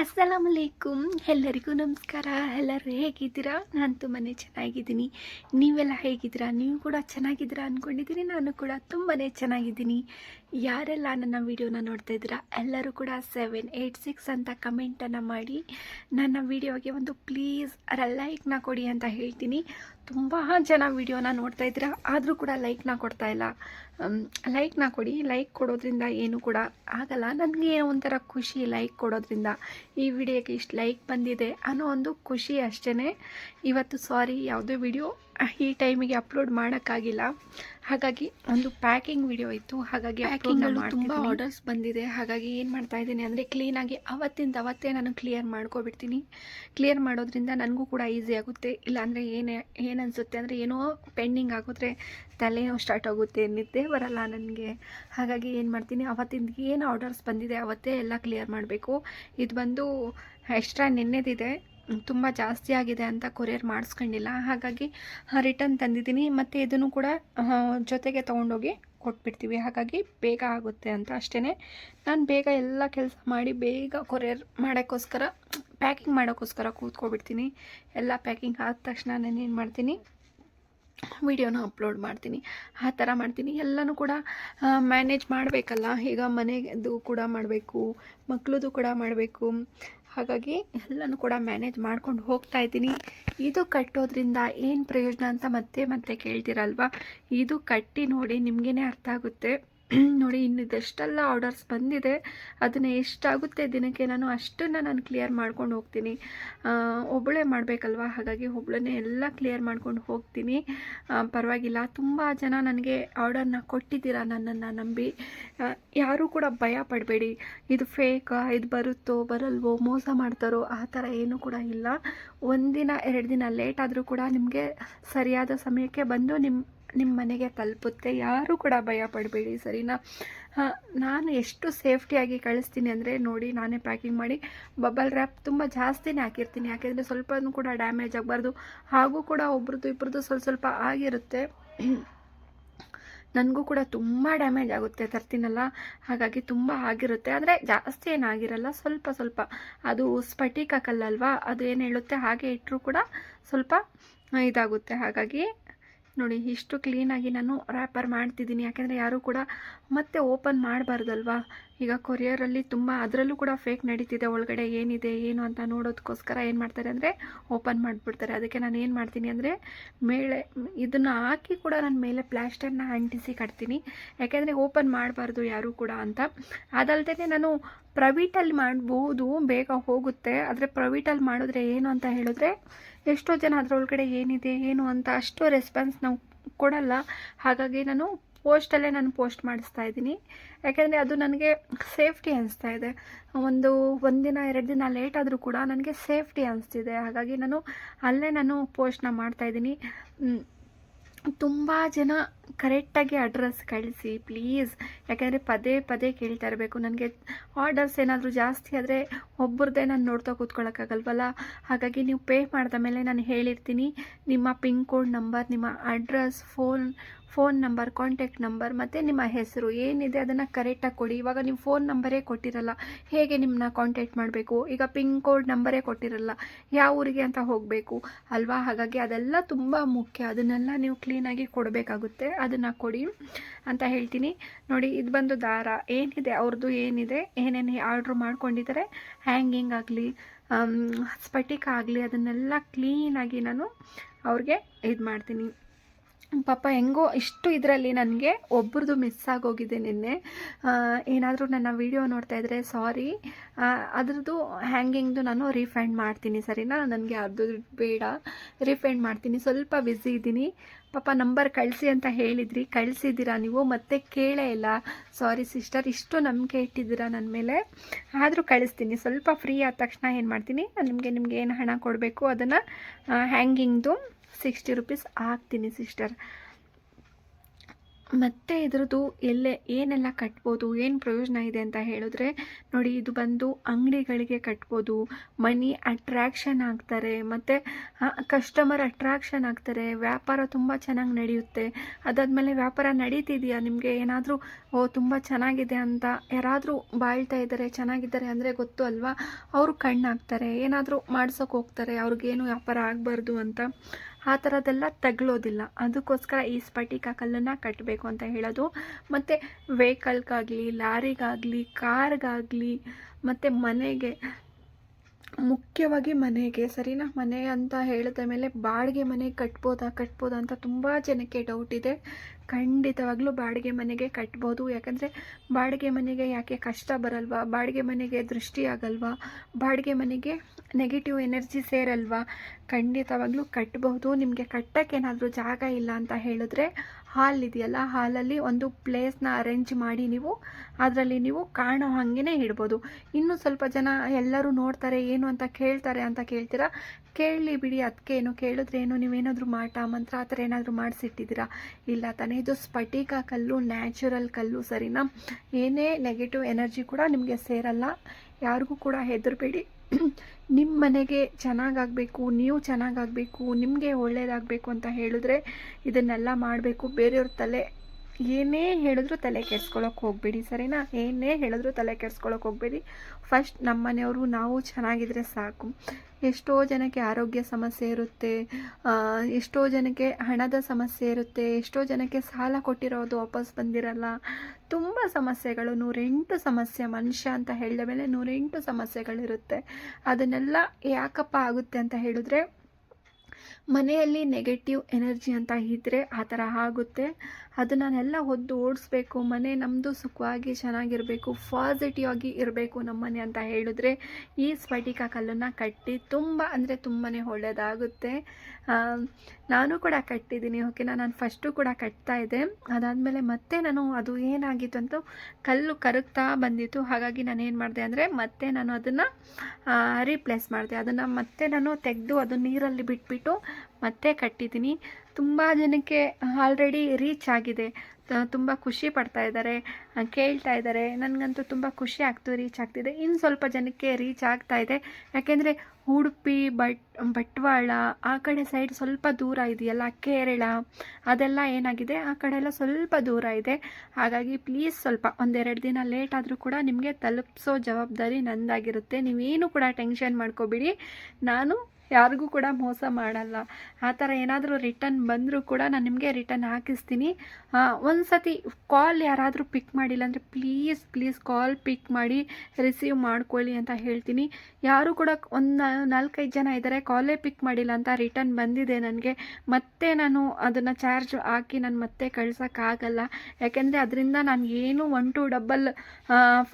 ಅಸ್ಸಲಾಮ್ ಅಲೈಕುಮ್ ಎಲ್ಲರಿಗೂ ನಮಸ್ಕಾರ. ಎಲ್ಲರೂ ಹೇಗಿದ್ದೀರಾ? ನಾನು ತುಂಬಾ ಚೆನ್ನಾಗಿದ್ದೀನಿ. ನೀವೆಲ್ಲ ಹೇಗಿದ್ದೀರಾ? ನೀವು ಕೂಡ ಚೆನ್ನಾಗಿದ್ದೀರಾ ಅಂದ್ಕೊಂಡಿದ್ದೀನಿ ನಾನು ಕೂಡ ತುಂಬಾ ಚೆನ್ನಾಗಿದ್ದೀನಿ. ಯಾರೆಲ್ಲ ನನ್ನ ವಿಡಿಯೋನ ನೋಡ್ತಾ ಇದ್ದೀರಾ? ಎಲ್ಲರೂ ಕೂಡ ಸೆವೆನ್ ಏಯ್ಟ್ ಸಿಕ್ಸ್ ಅಂತ ಕಮೆಂಟನ್ನು ಮಾಡಿ. ನನ್ನ ವಿಡಿಯೋಗೆ ಒಂದು ಪ್ಲೀಸ್ ಲೈಕ್ನ ಕೊಡಿ ಅಂತ ಹೇಳ್ತೀನಿ. ತುಂಬ ಜನ ವಿಡಿಯೋನ ನೋಡ್ತಾ ಇದ್ದೀರಾ? ಆದರೂ ಕೂಡ ಲೈಕ್ನ ಕೊಡ್ತಾ ಇಲ್ಲ. ಲೈಕ್ನ ಕೊಡಿ. ಲೈಕ್ ಕೊಡೋದ್ರಿಂದ ಏನು ಕೂಡ ಆಗಲ್ಲ. ನನಗೆ ಒಂಥರ ಖುಷಿ ಲೈಕ್ ಕೊಡೋದ್ರಿಂದ. ಈ ವಿಡಿಯೋಗೆ ಇಷ್ಟು ಲೈಕ್ ಬಂದಿದೆ ಅನ್ನೋ ಒಂದು ಖುಷಿ ಅಷ್ಟೇ ಇವತ್ತು ಸಾರಿ, ಯಾವುದೇ ವಿಡಿಯೋ ಈ ಟೈಮಿಗೆ ಅಪ್ಲೋಡ್ ಮಾಡೋಕ್ಕಾಗಿಲ್ಲ. ಹಾಗಾಗಿ ಒಂದು ಪ್ಯಾಕಿಂಗ್ ವಿಡಿಯೋ ಇತ್ತು. ಹಾಗಾಗಿ ಪ್ಯಾಕಿಂಗಲ್ಲೂ ತುಂಬ ಆರ್ಡರ್ಸ್ ಬಂದಿದೆ. ಹಾಗಾಗಿ ಏನು ಮಾಡ್ತಾ ಇದ್ದೀನಿ ಅಂದರೆ ಕ್ಲೀನಾಗಿ ಅವತ್ತಿಂದ ಅವತ್ತೇ ನಾನು ಕ್ಲಿಯರ್ ಮಾಡ್ಕೊಬಿಡ್ತೀನಿ. ಕ್ಲಿಯರ್ ಮಾಡೋದ್ರಿಂದ ನನಗೂ ಕೂಡ ಈಸಿ ಆಗುತ್ತೆ. ಇಲ್ಲಾಂದರೆ ಏನೇ ಏನನ್ಸುತ್ತೆ ಅನಿಸುತ್ತೆ ಅಂದರೆ ಏನೋ ಪೆಂಡಿಂಗ್ ಆಗಿದ್ರೆ ತಲೆನೋ ಸ್ಟಾರ್ಟ್ ಆಗುತ್ತೆ ನಿದ್ದೆ ಬರಲ್ಲ ನನಗೆ. ಹಾಗಾಗಿ ಏನು ಮಾಡ್ತೀನಿ ಅವತ್ತಿಂದ ಏನು ಆರ್ಡರ್ಸ್ ಬಂದಿದೆ ಅವತ್ತೇ ಎಲ್ಲ ಕ್ಲಿಯರ್ ಮಾಡಬೇಕು. ಇದು ಬಂದು ಎಕ್ಸ್ಟ್ರಾ ನೆನ್ನೆದಿದೆ. ತುಂಬ ಜಾಸ್ತಿ ಆಗಿದೆ ಅಂತ ಕೊರಿಯರ್ ಮಾಡಿಸ್ಕೊಂಡಿಲ್ಲ. ಹಾಗಾಗಿ ರಿಟರ್ನ್ ತಂದಿದ್ದೀನಿ. ಮತ್ತು ಇದನ್ನು ಕೂಡ ಜೊತೆಗೆ ತೊಗೊಂಡೋಗಿ ಕೊಟ್ಬಿಡ್ತೀವಿ. ಹಾಗಾಗಿ ಬೇಗ ಆಗುತ್ತೆ ಅಂತ ಅಷ್ಟೇ ನಾನು ಬೇಗ ಎಲ್ಲ ಕೆಲಸ ಮಾಡಿ ಬೇಗ ಕೊರಿಯರ್ ಮಾಡೋಕ್ಕೋಸ್ಕರ, ಪ್ಯಾಕಿಂಗ್ ಮಾಡೋಕ್ಕೋಸ್ಕರ ಕೂತ್ಕೊಬಿಡ್ತೀನಿ. ಎಲ್ಲ ಪ್ಯಾಕಿಂಗ್ ಆದ ತಕ್ಷಣ ನಾನು ಏನು ಮಾಡ್ತೀನಿ? ವಿಡಿಯೋನ ಅಪ್ಲೋಡ್ ಮಾಡ್ತೀನಿ. ಆ ಥರ ಮಾಡ್ತೀನಿ. ಎಲ್ಲನೂ ಕೂಡ ಮ್ಯಾನೇಜ್ ಮಾಡಬೇಕಲ್ಲ. ಈಗ ಮನೆದು ಕೂಡ ಮಾಡಬೇಕು ಮಕ್ಕಳದು ಕೂಡ ಮಾಡಬೇಕು. ಹಾಗಾಗಿ ಎಲ್ಲನೂ ಕೂಡ ಮ್ಯಾನೇಜ್ ಮಾಡ್ಕೊಂಡು ಹೋಗ್ತಾ ಇದ್ದೀನಿ. ಇದು ಕಟ್ಟೋದ್ರಿಂದ ಏನು ಪ್ರಯೋಜನ ಅಂತ ಮತ್ತೆ ಮತ್ತೆ ಕೇಳ್ತೀರಲ್ವ? ಇದು ಕಟ್ಟಿ ನೋಡಿ ನಿಮಗೇ ಅರ್ಥ ಆಗುತ್ತೆ. ನೋಡಿ, ಇನ್ನು ಇದೆಷ್ಟೆಲ್ಲ ಆರ್ಡರ್ಸ್ ಬಂದಿದೆ, ಅದನ್ನು ಎಷ್ಟಾಗುತ್ತೆ ದಿನಕ್ಕೆ ನಾನು ಅಷ್ಟನ್ನು ನಾನು ಕ್ಲಿಯರ್ ಮಾಡ್ಕೊಂಡು ಹೋಗ್ತೀನಿ. ಒಬ್ಬಳೇ ಮಾಡಬೇಕಲ್ವ? ಹಾಗಾಗಿ ಒಬ್ಬಳನ್ನೇ ಎಲ್ಲ ಕ್ಲಿಯರ್ ಮಾಡ್ಕೊಂಡು ಹೋಗ್ತೀನಿ. ಪರವಾಗಿಲ್ಲ, ತುಂಬ ಜನ ನನಗೆ ಆರ್ಡರ್ನ ಕೊಟ್ಟಿದ್ದೀರಾ ನನ್ನನ್ನು ನಂಬಿ. ಯಾರೂ ಕೂಡ ಭಯ ಪಡಬೇಡಿ. ಇದು ಫೇಕಾ ಇದು ಬರುತ್ತೋ, ಬರಲ್ವೋ, ಮೋಸ ಮಾಡ್ತಾರೋ, ಆ ಥರ ಏನೂ ಕೂಡ ಇಲ್ಲ. ಒಂದಿನ, ಎರಡು ದಿನ ಲೇಟ್ ಆದರೂ ಕೂಡ ನಿಮಗೆ ಸರಿಯಾದ ಸಮಯಕ್ಕೆ ಬಂದು ನಿಮ್ಮ ನಿಮ್ಮ ಮನೆಗೆ ತಲುಪುತ್ತೆ. ಯಾರೂ ಕೂಡ ಭಯ ಪಡಬೇಡಿ ಸರಿನಾ? ನಾನು ಎಷ್ಟು ಸೇಫ್ಟಿಯಾಗಿ ಕಳಿಸ್ತೀನಿ ಅಂದರೆ ನೋಡಿ ನಾನೇ ಪ್ಯಾಕಿಂಗ್ ಮಾಡಿ ಬಬಲ್ ರ್ಯಾಪ್ ತುಂಬ ಜಾಸ್ತಿನೇ ಹಾಕಿರ್ತೀನಿ. ಯಾಕೆಂದರೆ ಸ್ವಲ್ಪನೂ ಕೂಡ ಡ್ಯಾಮೇಜ್ ಆಗಬಾರ್ದು. ಹಾಗೂ ಕೂಡ ಒಬ್ರದ್ದು ಇಬ್ಬರದ್ದು ಸ್ವಲ್ಪ ಸ್ವಲ್ಪ ಆಗಿರುತ್ತೆ. ನನಗೂ ಕೂಡ ತುಂಬ ಡ್ಯಾಮೇಜ್ ಆಗುತ್ತೆ ತರ್ತೀನಲ್ಲ? ಹಾಗಾಗಿ ತುಂಬ ಆಗಿರುತ್ತೆ. ಆದರೆ ಜಾಸ್ತಿ ಏನಾಗಿರಲ್ಲ ಸ್ವಲ್ಪ ಸ್ವಲ್ಪ. ಅದು ಸ್ಫಟಿಕ ಕಲ್ಲಲ್ವಾ? ಅದು ಏನು ಹೇಳುತ್ತೆ? ಹಾಗೆ ಇಟ್ಟರೂ ಕೂಡ ಸ್ವಲ್ಪ ಇದಾಗುತ್ತೆ. ಹಾಗಾಗಿ ನೋಡಿ ಇಷ್ಟು ಕ್ಲೀನಾಗಿ ನಾನು ರ್ಯಾಪರ್ ಮಾಡ್ತಿದ್ದೀನಿ. ಯಾಕೆಂದರೆ ಯಾರೂ ಕೂಡ ಮತ್ತೆ ಓಪನ್ ಮಾಡಬಾರ್ದಲ್ವಾ? ಈಗ ಕೊರಿಯರಲ್ಲಿ ತುಂಬ ಅದರಲ್ಲೂ ಕೂಡ ಫೇಕ್ ನಡೀತಿದೆ, ಒಳಗಡೆ ಏನಿದೆ, ಏನು ಅಂತ ನೋಡೋದಕ್ಕೋಸ್ಕರ ಏನು ಮಾಡ್ತಾರೆ ಅಂದರೆ ಓಪನ್ ಮಾಡಿಬಿಡ್ತಾರೆ. ಅದಕ್ಕೆ ನಾನು ಏನು ಮಾಡ್ತೀನಿ ಅಂದರೆ ಮೇಲೆ ಇದನ್ನು ಹಾಕಿ ಕೂಡ ನಾನು ಮೇಲೆ ಪ್ಲಾಸ್ಟರ್ನ ಅಂಟಿಸಿ ಕಟ್ತೀನಿ. ಯಾಕೆಂದರೆ ಓಪನ್ ಮಾಡಬಾರ್ದು ಯಾರೂ ಕೂಡ ಅಂತ. ಅದಲ್ಲದೆ ನಾನು ಪ್ರೈವೇಟಲ್ಲಿ ಮಾಡ್ಬೋದು, ಬೇಗ ಹೋಗುತ್ತೆ. ಆದರೆ ಪ್ರೈವೇಟಲ್ಲಿ ಮಾಡಿದ್ರೆ ಏನು ಅಂತ ಹೇಳಿದ್ರೆ ಎಷ್ಟೋ ಜನ ಅದರೊಳಗಡೆ ಏನಿದೆ, ಏನು ಅಂತ ಅಷ್ಟು ರೆಸ್ಪಾನ್ಸ್ ನಾವು ಕೊಡಲ್ಲ. ಹಾಗಾಗಿ ನಾನು ಪೋಸ್ಟಲ್ಲೇ ನಾನು ಪೋಸ್ಟ್ ಮಾಡಿಸ್ತಾ ಇದ್ದೀನಿ. ಯಾಕೆಂದರೆ ಅದು ನನಗೆ ಸೇಫ್ಟಿ ಅನಿಸ್ತಾ ಇದೆ. ಒಂದು, ಒಂದಿನ, ಎರಡು ದಿನ ಲೇಟ್ ಆದರೂ ಕೂಡ ನನಗೆ ಸೇಫ್ಟಿ ಅನಿಸ್ತಿದೆ. ಹಾಗಾಗಿ ನಾನು ಅಲ್ಲೇ ನಾನು ಪೋಸ್ಟ್ನ ಮಾಡ್ತಾಯಿದ್ದೀನಿ ತುಂಬ ಜನ ಕರೆಕ್ಟಾಗಿ ಅಡ್ರೆಸ್ ಕಳಿಸಿ, ಪ್ಲೀಸ್. ಯಾಕೆಂದರೆ ಪದೇ ಪದೇ ಕೇಳ್ತಾ ಇರಬೇಕು. ನನಗೆ ಆರ್ಡರ್ಸ್ ಏನಾದರೂ ಜಾಸ್ತಿ ಆದರೆ ಒಬ್ಬರದ್ದೇ ನಾನು ನೋಡ್ತಾ ಕೂತ್ಕೊಳ್ಳೋಕ್ಕಾಗಲ್ವಲ್ಲ ಹಾಗಾಗಿ ನೀವು ಪೇ ಮಾಡಿದ ಮೇಲೆ ನಾನು ಹೇಳಿರ್ತೀನಿ. ನಿಮ್ಮ ಪಿನ್ ಕೋಡ್ ನಂಬರ್, ನಿಮ್ಮ address, phone phone number contact number ಮತ್ತು ನಿಮ್ಮ ಹೆಸರು ಏನಿದೆ ಅದನ್ನು ಕರೆಕ್ಟಾಗಿ ಕೊಡಿ. ಇವಾಗ ನೀವು ಫೋನ್ ನಂಬರೇ ಕೊಟ್ಟಿರಲ್ಲ, ಹೇಗೆ ನಿಮ್ಮನ್ನ ಕಾಂಟ್ಯಾಕ್ಟ್ ಮಾಡಬೇಕು? ಈಗ ಪಿನ್ ಕೋಡ್ ನಂಬರೇ ಕೊಟ್ಟಿರಲ್ಲ, ಯಾವ ಊರಿಗೆ ಅಂತ ಹೋಗಬೇಕು? ಅಲ್ವಾ? ಹಾಗಾಗಿ ಅದೆಲ್ಲ ತುಂಬ ಮುಖ್ಯ. ಅದನ್ನೆಲ್ಲ ನೀವು ಕ್ಲೀನಾಗಿ ಕೊಡಬೇಕಾಗುತ್ತೆ. ಅದನ್ನು ಕೊಡಿ ಅಂತ ಹೇಳ್ತೀನಿ. ನೋಡಿ, ಇದು ಬಂದು ದಾರ. ಏನಿದೆ? ಅವ್ರದ್ದು ಏನಿದೆ? ಏನೇನು ಆರ್ಡ್ರ್ ಮಾಡ್ಕೊಂಡಿದ್ದಾರೆ? ಹ್ಯಾಂಗಿಂಗ್ ಆಗಲಿ ಸ್ಫಟಿಕ ಆಗಲಿ, ಅದನ್ನೆಲ್ಲ ಕ್ಲೀನಾಗಿ ನಾನು ಅವ್ರಿಗೆ ಇದು ಮಾಡ್ತೀನಿ ಪಾಪ ಹೆಂಗೋ ಇಷ್ಟು ಇದರಲ್ಲಿ ನನಗೆ ಒಬ್ರದ್ದು ಮಿಸ್ ಆಗೋಗಿದೆ ನಿನ್ನೆ. ಏನಾದರೂ ನನ್ನ ವಿಡಿಯೋ ನೋಡ್ತಾ ಇದ್ದರೆ ಸಾರಿ. ಅದ್ರದ್ದು ಹ್ಯಾಂಗಿಂಗ್ದು ನಾನು ರೀಫಂಡ್ ಮಾಡ್ತೀನಿ, ಸರಿನಾ? ನನಗೆ ಅದು ಬೇಡ. ರೀಫಂಡ್ ಮಾಡ್ತೀನಿ. ಸ್ವಲ್ಪ ಬ್ಯುಸಿ ಇದ್ದೀನಿ. ಪಾಪ ನಂಬರ್ ಕಳಿಸಿ ಅಂತ ಹೇಳಿದ್ರಿ. ಕಳಿಸಿದ್ದೀರಾ ನೀವು? ಮತ್ತೆ ಕೇಳೇ ಇಲ್ಲ. ಸಾರಿ ಸಿಸ್ಟರ್ ಇಷ್ಟು ನಂಬಿಕೆ ಇಟ್ಟಿದ್ದೀರಾ ನನ್ನ ಮೇಲೆ. ಆದರೂ ಕಳಿಸ್ತೀನಿ. ಸ್ವಲ್ಪ ಫ್ರೀ ಆದ ತಕ್ಷಣ ಏನು ಮಾಡ್ತೀನಿ? ನಿಮಗೆ ನಿಮಗೆ ಏನು ಹಣ ಕೊಡಬೇಕು ಅದನ್ನು ಹ್ಯಾಂಗಿಂಗ್ದು ಸಿಕ್ಸ್ಟಿ ರುಪೀಸ್ ಹಾಕ್ತೀನಿ ಸಿಸ್ಟರ್. ಮತ್ತು ಇದರದ್ದು ಎಲ್ಲ ಏನೆಲ್ಲ ಕಟ್ಬೋದು, ಏನು ಪ್ರಯೋಜನ ಇದೆ ಅಂತ ಹೇಳಿದ್ರೆ, ನೋಡಿ ಇದು ಬಂದು ಅಂಗಡಿಗಳಿಗೆ ಕಟ್ಬೋದು. ಮನಿ ಅಟ್ರ್ಯಾಕ್ಷನ್ ಆಗ್ತಾರೆ, ಮತ್ತು ಕಸ್ಟಮರ್ ಅಟ್ರ್ಯಾಕ್ಷನ್ ಆಗ್ತಾರೆ, ವ್ಯಾಪಾರ ತುಂಬ ಚೆನ್ನಾಗಿ ನಡೆಯುತ್ತೆ. ಅದಾದಮೇಲೆ ವ್ಯಾಪಾರ ನಡೀತಿದೆಯಾ? ನಿಮಗೆ ಏನಾದರೂ, ಓ, ತುಂಬ ಚೆನ್ನಾಗಿದೆ ಅಂತ ಯಾರಾದರೂ ಬಾಳ್ತಾ ಇದ್ದಾರೆ, ಚೆನ್ನಾಗಿದ್ದಾರೆ ಅಂದರೆ ಗೊತ್ತು ಅಲ್ವಾ? ಅವರು ಕಣ್ಣಾಗ್ತಾರೆ, ಏನಾದರೂ ಮಾಡ್ಸೋಕೆ ಹೋಗ್ತಾರೆ, ಅವ್ರಿಗೇನು ವ್ಯಾಪಾರ ಆಗಬಾರ್ದು ಅಂತ. ಆ ಥರದ್ದೆಲ್ಲ ತಗಲೋದಿಲ್ಲ ಅದಕ್ಕೋಸ್ಕರ ಈ ಸ್ಫಟಿಕ ಕಲ್ಲನ್ನು ಕಟ್ಟಬೇಕು ಅಂತ ಹೇಳೋದು. ಮತ್ತು ವೆಹಿಕಲ್ಗಾಗಲಿ, ಲಾರಿಗಾಗಲಿ, ಕಾರ್ಗಾಗಲಿ, ಮತ್ತು ಮನೆಗೆ, ಮುಖ್ಯವಾಗಿ ಮನೆಗೆ, ಸರಿನಾ? ಮನೆ ಅಂತ ಹೇಳಿದ ಮೇಲೆ ಬಾಡಿಗೆ ಮನೆ ಕಟ್ಬೋದಾ? ಕಟ್ಬೋದಾ ಅಂತ ತುಂಬ ಜನಕ್ಕೆ ಡೌಟ್ ಇದೆ. ಖಂಡಿತವಾಗ್ಲೂ ಬಾಡಿಗೆ ಮನೆಗೆ ಕಟ್ಬೋದು. ಯಾಕಂದರೆ ಬಾಡಿಗೆ ಮನೆಗೆ ಯಾಕೆ ಕಷ್ಟ ಬರಲ್ವಾ? ಬಾಡಿಗೆ ಮನೆಗೆ ದೃಷ್ಟಿ ಆಗಲ್ವಾ? ಬಾಡಿಗೆ ಮನೆಗೆ ನೆಗೆಟಿವ್ ಎನರ್ಜಿ ಸೇರಲ್ವಾ? ಖಂಡಿತವಾಗ್ಲೂ ಕಟ್ಟಬಹುದು ನಿಮಗೆ ಕಟ್ಟೋಕ್ಕೇನಾದರೂ ಜಾಗ ಇಲ್ಲ ಅಂತ ಹೇಳಿದ್ರೆ ಹಾಲ್ ಇದೆಯಲ್ಲ ಹಾಲಲ್ಲಿ ಒಂದು ಪ್ಲೇಸ್ನ ಅರೇಂಜ್ ಮಾಡಿ ನೀವು, ಅದರಲ್ಲಿ ನೀವು ಕಾಣೋ ಹಾಗೇ ಇಡ್ಬೋದು. ಇನ್ನೂ ಸ್ವಲ್ಪ ಜನ ಎಲ್ಲರೂ ನೋಡ್ತಾರೆ, ಏನು ಅಂತ ಕೇಳ್ತಾರೆ ಅಂತ ಕೇಳ್ತೀರಾ? ಕೇಳಲಿ ಬಿಡಿ ಅದಕ್ಕೆ ಏನು ಕೇಳಿದ್ರೆ ಏನು? ನೀವೇನಾದರೂ ಮಾಟ, ಮಂತ್ರ ಆ ಥರ ಏನಾದರೂ ಮಾಡಿಸಿಟ್ಟಿದ್ದೀರಾ? ಇಲ್ಲ ತಾನೇ, ಇದು ಸ್ಫಟಿಕ ಕಲ್ಲು ನ್ಯಾಚುರಲ್ ಕಲ್ಲು, ಸರಿನಾ? ಏನೇ ನೆಗೆಟಿವ್ ಎನರ್ಜಿ ಕೂಡ ನಿಮಗೆ ಸೇರಲ್ಲ. ಯಾರಿಗೂ ಕೂಡ ಹೆದರಬೇಡಿ. ನಿಮ್ಮ ಮನೆಗೆ ಚೆನ್ನಾಗಾಗಬೇಕು ನೀವು ಚೆನ್ನಾಗಾಗಬೇಕು ನಿಮಗೆ ಒಳ್ಳೆಯದಾಗಬೇಕು ಅಂತ ಹೇಳಿದ್ರೆ ಇದನ್ನೆಲ್ಲ ಮಾಡಬೇಕು. ಬೇರೆಯವ್ರ ತಲೆ ಏನೇ ಹೇಳಿದ್ರು ತಲೆ ಕೆಡ್ಸ್ಕೊಳಕ್ಕೆ ಹೋಗಬೇಡಿ, ಸರಿನಾ? ಏನೇ ಹೇಳಿದ್ರು ತಲೆ ಕೆಡ್ಸ್ಕೊಳಕ್ಕೆ ಹೋಗಬೇಡಿ. ಫಸ್ಟ್ ನಮ್ಮ ಮನೆಯವರು ನಾವು ಚೆನ್ನಾಗಿದ್ರೆ ಸಾಕು. ಎಷ್ಟೋ ಜನಕ್ಕೆ ಆರೋಗ್ಯ ಸಮಸ್ಯೆ ಇರುತ್ತೆ ಎಷ್ಟೋ ಜನಕ್ಕೆ ಹಣದ ಸಮಸ್ಯೆ ಇರುತ್ತೆ, ಎಷ್ಟೋ ಜನಕ್ಕೆ ಸಾಲ ಕೊಟ್ಟಿರೋದು ವಾಪಸ್ ಬಂದಿರಲ್ಲ. ತುಂಬ ಸಮಸ್ಯೆಗಳು, ನೂರೆಂಟು ಸಮಸ್ಯೆ ಮನುಷ್ಯ ಅಂತ ಹೇಳಿದ ಮೇಲೆ ನೂರೆಂಟು ಸಮಸ್ಯೆಗಳಿರುತ್ತೆ. ಅದನ್ನೆಲ್ಲ ಯಾಕಪ್ಪ ಆಗುತ್ತೆ ಅಂತ ಹೇಳಿದ್ರೆ, ಮನೆಯಲ್ಲಿ ನೆಗೆಟಿವ್ ಎನರ್ಜಿ ಅಂತ ಇದ್ದರೆ ಆ ಥರ ಆಗುತ್ತೆ. ಅದನ್ನೆಲ್ಲ ಹೊದ್ದು ಓಡಿಸ್ಬೇಕು, ಮನೆ ನಮ್ಮದು ಸುಖವಾಗಿ ಚೆನ್ನಾಗಿರಬೇಕು ಪಾಸಿಟಿವ್ ಆಗಿ ಇರಬೇಕು ನಮ್ಮ ಮನೆ ಅಂತ ಹೇಳಿದ್ರೆ ಈ ಸ್ಫಟಿಕ ಕಲ್ಲನ್ನು ಕಟ್ಟಿ ತುಂಬ ಅಂದರೆ ತುಂಬಾ ಒಳ್ಳೆಯದಾಗುತ್ತೆ ನಾನು ಕೂಡ ಕಟ್ಟಿದ್ದೀನಿ ಓಕೆ ನಾನು ಫಸ್ಟು ಕೂಡ ಕಟ್ತಾ ಇದ್ದೆ. ಅದಾದಮೇಲೆ ಮತ್ತೆ ನಾನು ಅದು ಏನಾಗಿತ್ತು ಅಂತ ಕಲ್ಲು ಕರಗ್ತಾ ಬಂದಿತ್ತು. ಹಾಗಾಗಿ ನಾನು ಏನು ಮಾಡಿದೆ ಅಂದರೆ ಮತ್ತೆ ನಾನು ಅದನ್ನು ರೀಪ್ಲೇಸ್ ಮಾಡಿದೆ. ಅದನ್ನು ಮತ್ತೆ ನಾನು ತೆಗೆದು ಅದು ನೀರಲ್ಲಿ ಬಿಟ್ಬಿಟ್ಟು ಮತ್ತೆ ಕಟ್ಟಿದ್ದೀನಿ. ತುಂಬ ಜನಕ್ಕೆ ಆಲ್ರೆಡಿ ರೀಚ್ ಆಗಿದೆ. ತುಂಬ ಖುಷಿ ಪಡ್ತಾ ಇದ್ದಾರೆ. ಕೇಳ್ತಾ ಇದ್ದಾರೆ. ನನಗಂತೂ ತುಂಬ ಖುಷಿ ಆಗ್ತು ರೀಚ್ ಆಗ್ತಿದೆ. ಇನ್ನು ಸ್ವಲ್ಪ ಜನಕ್ಕೆ ರೀಚ್ ಆಗ್ತಾ ಇದೆ. ಯಾಕೆಂದರೆ ಉಡುಪಿ, ಬಟ್, ಬಟ್ವಾಳ, ಆ ಕಡೆ ಸೈಡ್ ಸ್ವಲ್ಪ ದೂರ ಇದೆಯಲ್ಲ, ಕೇರಳ, ಅದೆಲ್ಲ ಏನಾಗಿದೆ? ಆ ಕಡೆ ಎಲ್ಲ ಸ್ವಲ್ಪ ದೂರ ಇದೆ. ಹಾಗಾಗಿ ಪ್ಲೀಸ್ ಸ್ವಲ್ಪ ಒಂದೆರಡು ದಿನ ಲೇಟ್ ಆದರೂ ಕೂಡ ನಿಮಗೆ ತಲುಪಿಸೋ ಜವಾಬ್ದಾರಿ ನಂದಾಗಿರುತ್ತೆ. ನೀವೇನು ಕೂಡ ಟೆನ್ಷನ್ ಮಾಡ್ಕೋಬೇಡಿ. ನಾನು ಯಾರಿಗೂ ಕೂಡ ಮೋಸ ಮಾಡಲ್ಲ. ಆ ಥರ ಏನಾದರೂ ರಿಟರ್ನ್ ಬಂದರೂ ಕೂಡ ನಾನು ನಿಮಗೆ ರಿಟರ್ನ್ ಹಾಕಿಸ್ತೀನಿ. ಒಂದು ಸತಿ ಕಾಲ್ ಯಾರಾದರೂ ಪಿಕ್ ಮಾಡಿಲ್ಲ ಅಂದರೆ ಪ್ಲೀಸ್ ಪ್ಲೀಸ್ ಕಾಲ್ ಪಿಕ್ ಮಾಡಿ, ರಿಸೀವ್ ಮಾಡ್ಕೊಳ್ಳಿ ಅಂತ ಹೇಳ್ತೀನಿ. ಯಾರು ಕೂಡ ಒಂದು ನಾಲ್ಕೈದು ಜನ ಇದ್ದಾರೆ, ಕಾಲೇ ಪಿಕ್ ಮಾಡಿಲ್ಲ ಅಂತ ರಿಟರ್ನ್ ಬಂದಿದೆ ನನಗೆ. ಮತ್ತೆ ನಾನು ಅದನ್ನು ಚಾರ್ಜ್ ಹಾಕಿ ನಾನು ಮತ್ತೆ ಕಳ್ಸೋಕ್ಕಾಗಲ್ಲ. ಯಾಕೆಂದರೆ ಅದರಿಂದ ನಾನು ಏನು ಒನ್ ಟು ಡಬಲ್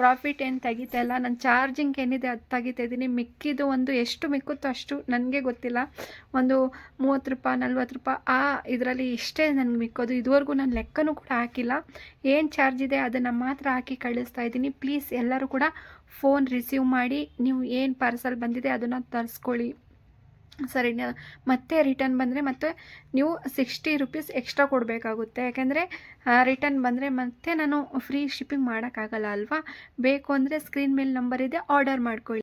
ಪ್ರಾಫಿಟ್ ಏನು ತೆಗಿತಾ ಇಲ್ಲ. ನನ್ನ ಚಾರ್ಜಿಂಗ್ ಏನಿದೆ ಅದು ತೆಗಿತಾ ಇದ್ದೀನಿ. ಮಿಕ್ಕಿದ್ದು ಒಂದು ಎಷ್ಟು ಮಿಕ್ಕುತ್ತೋ ಅಷ್ಟು ನನಗೆ ಗೊತ್ತಿಲ್ಲ. ಒಂದು ಮೂವತ್ತು ರೂಪಾಯಿ, ನಲ್ವತ್ತು ರೂಪಾಯಿ, ಆ ಇದರಲ್ಲಿ ಇಷ್ಟೇ ನನಗೆ ಮಿಕ್ಕೋದು. ಇದುವರೆಗೂ ನಾನು ಲೆಕ್ಕನೂ ಕೂಡ ಹಾಕಿಲ್ಲ. ಏನು ಚಾರ್ಜ್ ಇದೆ ಅದನ್ನು ಮಾತ್ರ ಹಾಕಿ ಕಳಿಸ್ತಾ ಇದ್ದೀನಿ. ಪ್ಲೀಸ್ ಎಲ್ಲರೂ ಕೂಡ ಫೋನ್ ರಿಸೀವ್ ಮಾಡಿ, ನೀವು ಏನು ಪಾರ್ಸಲ್ ಬಂದಿದೆ ಅದನ್ನು ತರಿಸ್ಕೊಳ್ಳಿ. ಸರಿ ಮತ್ತೆ ರಿಟರ್ನ್ ಬಂದರೆ ಮತ್ತೆ ನೀವು ಸಿಕ್ಸ್ಟಿ ರುಪೀಸ್ ಎಕ್ಸ್ಟ್ರಾ ಕೊಡಬೇಕಾಗುತ್ತೆ. ಯಾಕೆಂದರೆ ರಿಟರ್ನ್ ಬಂದರೆ ಮತ್ತೆ ನಾನು ಫ್ರೀ ಶಿಪ್ಪಿಂಗ್ ಮಾಡೋಕ್ಕಾಗಲ್ಲ ಅಲ್ವಾ? ಬೇಕು ಅಂದರೆ ಸ್ಕ್ರೀನ್ ಮೇಲೆ ನಂಬರ್ ಇದೆ, ಆರ್ಡರ್ ಮಾಡ್ಕೊಳ್ಳಿ.